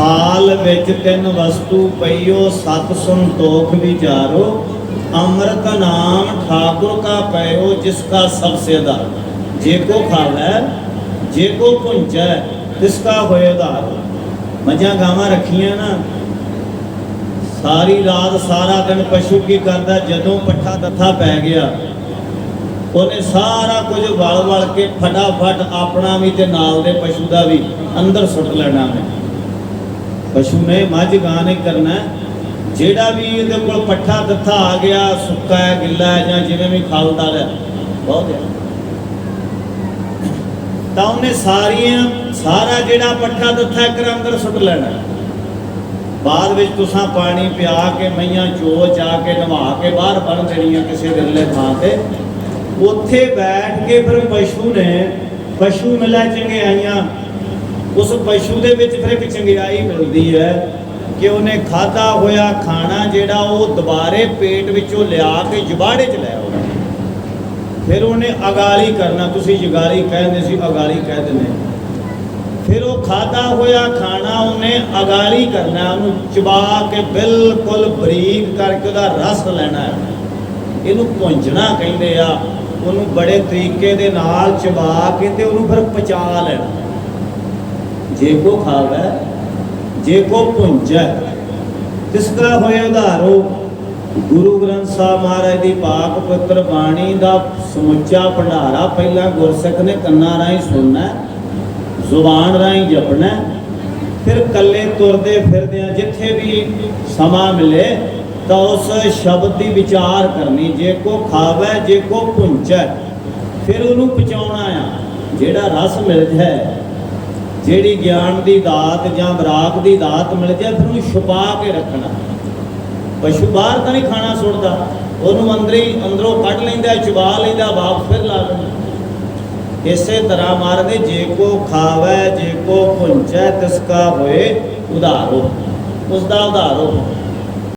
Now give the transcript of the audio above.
ਹਾਲ ਵਿੱਚ ਤਿੰਨ ਵਸਤੂ ਪਈਓ, ਸਤ ਸੰਤੋਖ ਵਿਚਾਰੋ। ਅੰਮ੍ਰਿਤ ਨਾਮ ਠਾਕੁਰ ਕਾ ਪਇਓ, ਜਿਸ ਕਾ ਸਭ ਸੇ ਆਧਾਰ। ਜੇ ਕੋ ਖਾਵੈ ਜੇ ਕੋ ਪੁੰਚੈ ਤਿਸ ਕਾ ਹੋਏ ਆਧਾਰ। ਮੱਝਾਂ ਗਾਵਾਂ ਰੱਖੀਆਂ ਨਾ, ਸਾਰੀ ਰਾਤ ਸਾਰਾ ਦਿਨ ਪਸ਼ੂ ਕੀ ਕਰਦਾ, ਜਦੋਂ ਪੱਠਾ ਦੱਥਾ ਪੈ ਗਿਆ, ਉਹਨੇ ਸਾਰਾ ਕੁਝ ਵਲ ਵਲ ਕੇ ਫਟਾਫਟ ਆਪਣਾ ਵੀ ਤੇ ਨਾਲ ਦੇ ਪਸ਼ੂ ਦਾ ਵੀ ਅੰਦਰ ਸੁੱਟ ਲੈਣਾ ਹੈ ਪਸ਼ੂ ਨੇ ਮੱਝ ਗਾਂ ਨੇ ਕਰਨਾ ਜਿਹੜਾ ਵੀ ਇਹਦੇ ਕੋਲ ਪੱਠਾ ਦੱਥਾ ਆ ਗਿਆ, ਸੁੱਕਾ ਹੈ, ਗਿੱਲਾ ਹੈ ਜਾਂ ਜਿਵੇਂ ਵੀ ਖਾਲਦਾਰ ਹੈ, ਬਹੁਤ ਹੈ। ਤਾਂ ਉਹਨੇ ਸਾਰੀਆਂ, ਸਾਰਾ ਜਿਹੜਾ ਪੱਠਾ ਦੱਥਾ ਇੱਕ ਅੰਦਰ ਸੁੱਟ ਲੈਣਾ ਬਾਅਦ ਵਿੱਚ ਤੁਸਾਂ ਪਾਣੀ ਪਿਆ ਕੇ, ਮਈਆਂ ਚੋ ਜਾ ਕੇ, ਨਵਾ ਕੇ, ਬਾਹਰ ਬੰਨ ਦੇਣੀਆਂ ਕਿਸੇ ਵਿਰਲੇ ਥਾਂ ਤੇ। ਉੱਥੇ ਬੈਠ ਕੇ ਫਿਰ ਪਸ਼ੂ ਨੇ, ਪਸ਼ੂ ਮਿਲਾ ਚੰਗਿਆਈਆਂ ਉਸ ਪਸ਼ੂ ਦੇ ਵਿੱਚ ਫਿਰ ਇੱਕ ਚੰਗਿਆਈ ਮਿਲਦੀ ਹੈ ਕਿ ਉਹਨੇ ਖਾਦਾ ਹੋਇਆ ਖਾਣਾ ਜਿਹੜਾ ਉਹ ਦੁਬਾਰੇ ਪੇਟ ਵਿੱਚੋਂ ਲਿਆ ਕੇ ਜਬਾੜੇ 'ਚ ਲੈ ਆਉਣਾ। ਫਿਰ ਉਹਨੇ ਅਗਾਲੀ ਕਰਨਾ, ਤੁਸੀਂ ਜਗਾਲੀ ਕਹਿੰਦੇ ਸੀ, ਅਗਾਲੀ ਕਹਿ ਦਿੰਦੇ ਫਿਰ ਉਹ ਖਾਦਾ ਹੋਇਆ ਖਾਣਾ ਉਹਨੇ ਅਗਾਲੀ ਕਰਨਾ, ਉਹਨੂੰ ਚਬਾ ਕੇ ਬਿਲਕੁਲ ਬਰੀਕ ਕਰਕੇ ਉਹਦਾ ਰਸ ਲੈਣਾ ਹੈ। ਇਹਨੂੰ ਪੁੰਝਣਾ ਕਹਿੰਦੇ ਆ, ਉਹਨੂੰ ਬੜੇ ਤਰੀਕੇ ਦੇ ਨਾਲ ਚਬਾ ਕੇ ਤੇ ਉਹਨੂੰ ਫਿਰ ਪਚਾ ਲੈਣਾ। ਜੇ ਕੋ ਖਾਵੇ, ਜੇ ਕੋ ਪੁੰਝੈ ਤਿਸ ਕਾ ਹੋਏ ਉਧਾਰੋ। ਗੁਰੂ ਗ੍ਰੰਥ ਸਾਹਿਬ ਮਹਾਰਾਜ ਦੀ ਪਾਕ ਪਵਿੱਤਰ ਬਾਣੀ ਦਾ ਸਮੁੱਚਾ ਭੰਡਾਰਾ ਪਹਿਲਾਂ ਗੁਰਸਿੱਖ ਨੇ ਕੰਨਾਂ ਰਾਹੀਂ ਸੁਣਨਾ ਜ਼ੁਬਾਨ ਰਾਹੀਂ ਜਪਣਾ ਫਿਰ ਕੱਲੇ ਤੁਰਦੇ ਫਿਰਦਿਆਂ ਜਿੱਥੇ ਵੀ ਸਮਾਂ ਮਿਲੇ, ਤਾਂ ਉਸ ਸ਼ਬਦ ਦੀ ਵਿਚਾਰ ਕਰਨੀ, ਜੇ ਕੋ ਖਾਵੇ, ਜੇ ਕੋ ਪੁੰਚੈ ਫਿਰ ਉਹਨੂੰ ਪਚਾਉਣਾ ਆ। ਜਿਹੜਾ ਰਸ ਮਿਲ ਜਾਏ ਜਿਹੜੀ ਗਿਆਨ ਦੀ ਦਾਤ ਜਾਂ ਬਰਾਕ ਦੀ ਦਾਤ ਮਿਲ ਜਾਏ, ਫਿਰ ਉਹਨੂੰ ਛੁਪਾ ਕੇ ਰੱਖਣਾ। ਪਸ਼ੂ ਬਾਹਰ ਤਾਂ ਨਹੀਂ ਖਾਣਾ ਸੁੱਟਦਾ ਉਹਨੂੰ ਅੰਦਰ ਹੀ ਅੰਦਰੋਂ ਕੱਢ ਲੈਂਦਾ ਚੁਬਾ ਲੈਂਦਾ ਵਾਪਸ ਫਿਰ ਲਾ ਲੈਂਦਾ ਇਸੇ ਤਰ੍ਹਾਂ ਮਾਰਦੇ, ਜੇ ਕੋ ਖਾਵੇ, ਜੇ ਕੋ ਪੁੰਚੈ ਤਿਸ ਕਾ ਹੋਏ, ਉਧਾਰੋ ਉਸ ਦਾ ਉਧਾਰੋ